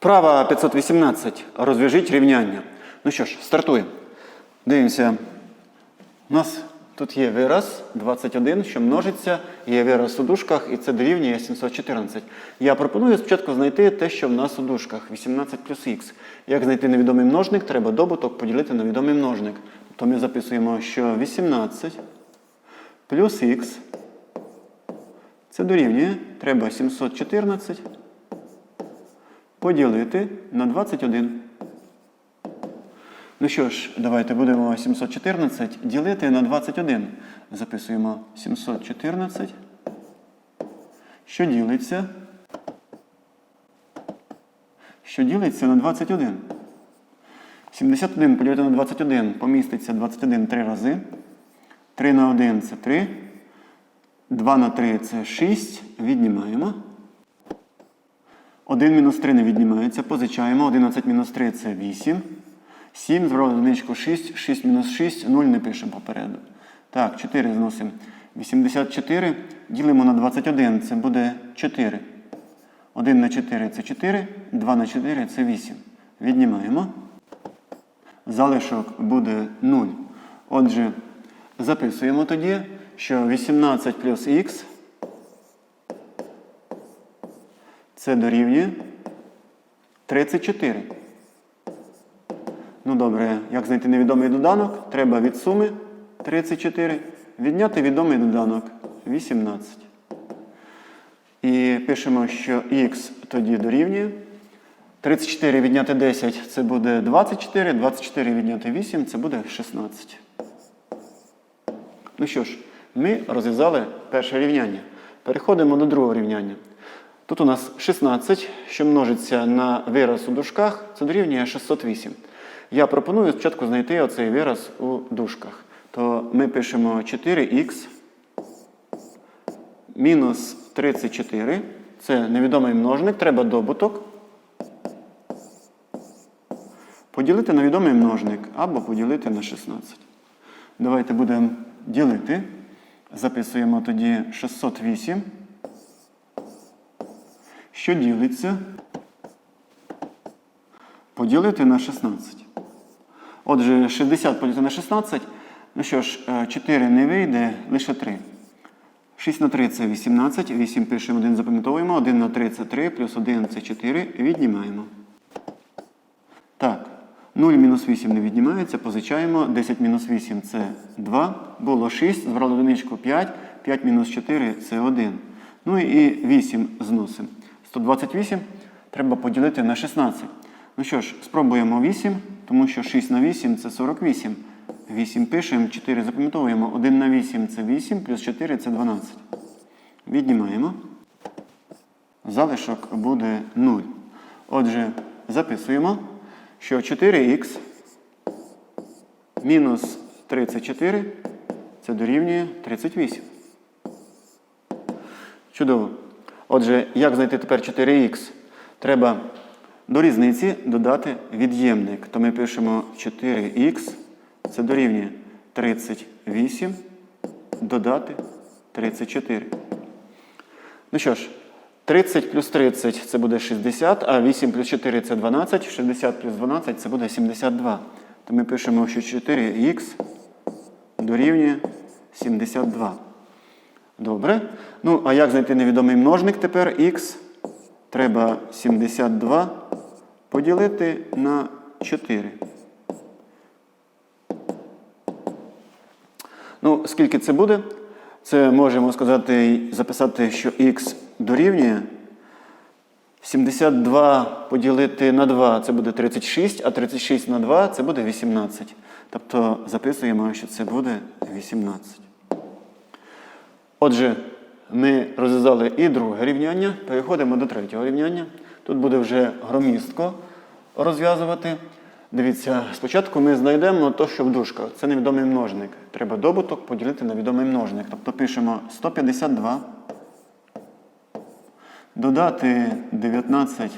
Вправа 518. Розв'яжіть рівняння. Ну що ж, стартуємо. Дивимося. У нас тут є вираз 21, що множиться, є вираз у дужках, і це дорівнює 714. Я пропоную спочатку знайти те, що в нас у дужках 18 плюс х. Як знайти невідомий множник, треба добуток поділити на відомий множник. Тобто ми записуємо, що 18 плюс х це дорівнює, треба 714 поділити на 21. Ну що ж, давайте будемо 714 ділити на 21. Записуємо 714, що ділиться, що ділиться на 21. 71 поділити на 21 поміститься 21 три рази. 3 на 1 це 3. 2 на 3 це 6. Віднімаємо. 1 мінус 3 не віднімається. Позичаємо. 11 мінус 3 це 8. 7, зробили одиничку 6, 6 мінус 6, 0 не пишемо попереду. Так, 4 зносимо. 84 ділимо на 21, це буде 4. 1 на 4 це 4, 2 на 4 це 8. Віднімаємо. Залишок буде 0. Отже, записуємо тоді, що 18 плюс х це дорівнює 34. Ну добре, як знайти невідомий доданок? Треба від суми 34 відняти відомий доданок 18. І пишемо, що х тоді дорівнює. 34 відняти 10 це буде 24, 24 відняти 8 це буде 16. Ну що ж, ми розв'язали перше рівняння. Переходимо до другого рівняння. Тут у нас 16, що множиться на вираз у дужках, це дорівнює 608. Я пропоную спочатку знайти оцей вираз у дужках. То ми пишемо 4х мінус 34. Це невідомий множник, треба добуток. Поділити на відомий множник або поділити на 16. Давайте будемо ділити. Записуємо тоді 608. Що ділиться? Поділити на 16. Отже, 60 поділити на 16. Ну що ж, 4 не вийде, лише 3. 6 на 3 це 18. 8 пишемо, 1 запам'ятовуємо. 1 на 3 це 3, плюс 1 це 4. Віднімаємо. Так. 0 мінус 8 не віднімається, позичаємо. 10 мінус 8 це 2. Було 6, збрали одиничку 5. 5 мінус 4 це 1. Ну і 8 зносимо. 128 треба поділити на 16. Ну що ж, спробуємо 8, тому що 6 на 8 це 48. 8 пишемо, 4 запам'ятовуємо. 1 на 8 це 8, плюс 4 це 12. Віднімаємо. Залишок буде 0. Отже, записуємо, що 4х мінус 34 це дорівнює 38. Чудово. Отже, як знайти тепер 4х? Треба до різниці додати від'ємник. То ми пишемо 4х, це дорівнює 38, додати 34. Ну що ж, 30 плюс 30 це буде 60, а 8 плюс 4 це 12, 60 плюс 12 це буде 72. То ми пишемо, що 4х дорівнює 72. Добре. Ну, а як знайти невідомий множник тепер х? Треба 72 поділити на 4. Ну, скільки це буде? Це можемо сказати, записати, що х дорівнює. 72 поділити на 2 це буде 36, а 36 на 2 це буде 18. Тобто записуємо, що це буде 18. Отже, ми розв'язали і друге рівняння, переходимо до третього рівняння. Тут буде вже громістко розв'язувати. Дивіться, спочатку ми знайдемо то, що в дужках. Це невідомий множник. Треба добуток поділити на відомий множник. Тобто пишемо 152. Додати 19х.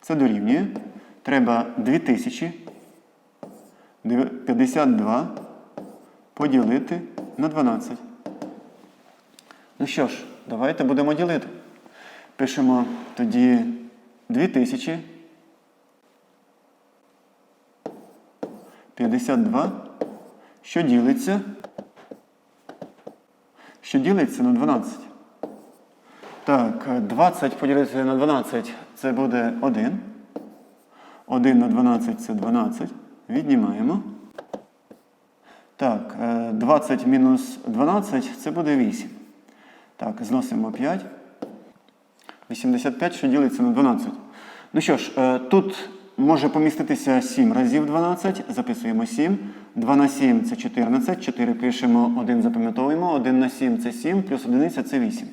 Це дорівнює. Треба 2052 поділити на 12. Ну що ж, давайте будемо ділити. Пишемо тоді 2000. 52. Що ділиться? Що ділиться на 12. Так, е, 20 поділити на 12 це буде 1. 1 на 12 це 12. Віднімаємо. Так, е, 20 мінус 12 це буде 8. Так, зносимо 5. 85, що ділиться на 12. Ну що ж, е, тут може поміститися 7 разів 12. Записуємо 7. 2 на 7 це 14. 4 пишемо, 1 запам'ятовуємо. 1 на 7 це 7, плюс 1 це 8.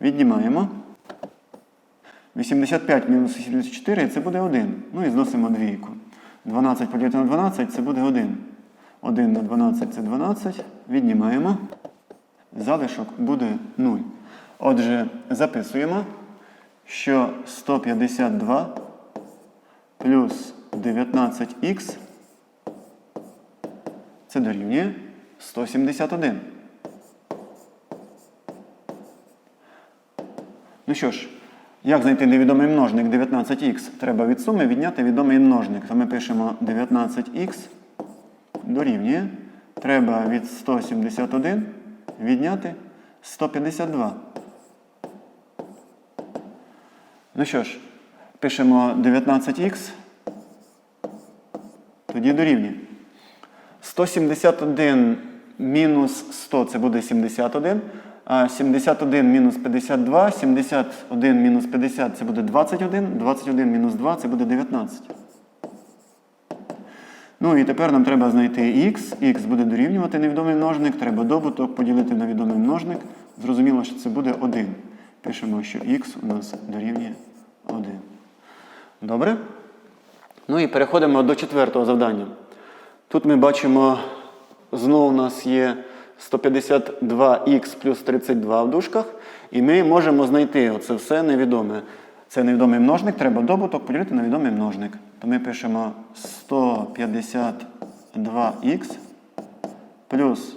Віднімаємо. 85 мінус 84 це буде 1. Ну і зносимо двійку. 12 поділити на 12 це буде 1. 1 на 12 це 12. Віднімаємо. Залишок буде 0. Отже, записуємо, що 152 плюс 19х це дорівнює 171. Ну що ж, як знайти невідомий множник 19х? Треба від суми відняти відомий множник. То ми пишемо 19х дорівнює. Треба від 171 відняти 152. Ну що ж, пишемо 19х. Тоді дорівнює. 171 мінус 100 це буде 71. А 71 мінус 52, 71 мінус 50 це буде 21, 21 мінус 2 це буде 19. Ну і тепер нам треба знайти х. х буде дорівнювати невідомий множник, треба добуток поділити на відомий множник. Зрозуміло, що це буде 1. Пишемо, що х у нас дорівнює 1. Добре? Ну і переходимо до четвертого завдання. Тут ми бачимо, знову у нас є 152х плюс 32 в дужках, і ми можемо знайти оце все невідоме. Це невідомий множник, треба добуток поділити на відомий множник. То ми пишемо 152х плюс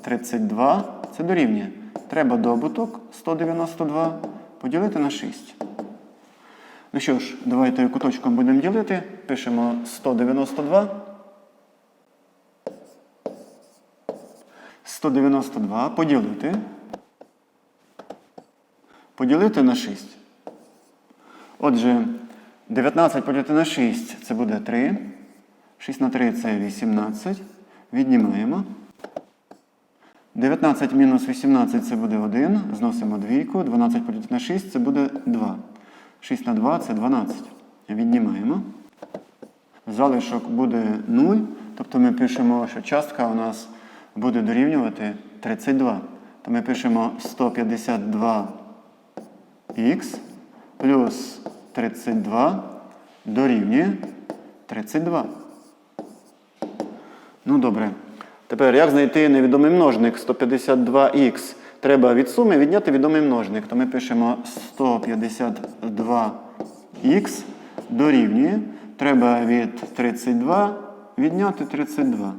32, це дорівнює. Треба добуток 192 поділити на 6. Ну що ж, давайте куточком будемо ділити. Пишемо 192. 192 поділити. Поділити на 6. Отже, 19 поділити на 6 це буде 3. 6 на 3 це 18. Віднімаємо. 19 мінус 18 це буде 1. Зносимо двійку. 12 поділити на 6 це буде 2. 6 на 2 це 12. Віднімаємо. Залишок буде 0. Тобто ми пишемо, що частка у нас буде дорівнювати 32. То ми пишемо 152х плюс 32 дорівнює 32. Ну добре. Тепер як знайти невідомий множник 152х? Треба від суми відняти відомий множник. То ми пишемо 152х дорівнює. Треба від 32 відняти 32.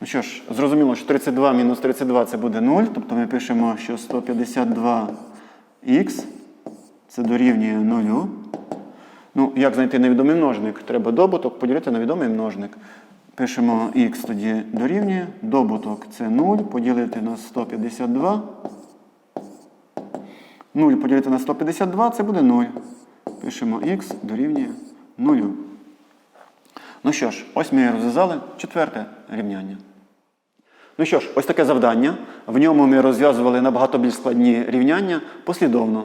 Ну що ж, зрозуміло, що 32 мінус 32 це буде 0. Тобто ми пишемо, що 152х це дорівнює 0. Ну, як знайти невідомий множник? Треба добуток поділити на відомий множник. Пишемо х тоді дорівнює. Добуток це 0, поділити на 152. 0 поділити на 152 це буде 0. Пишемо х дорівнює 0. Ну що ж, ось ми розв'язали четверте рівняння. Ну що ж, ось таке завдання. В ньому ми розв'язували набагато більш складні рівняння послідовно.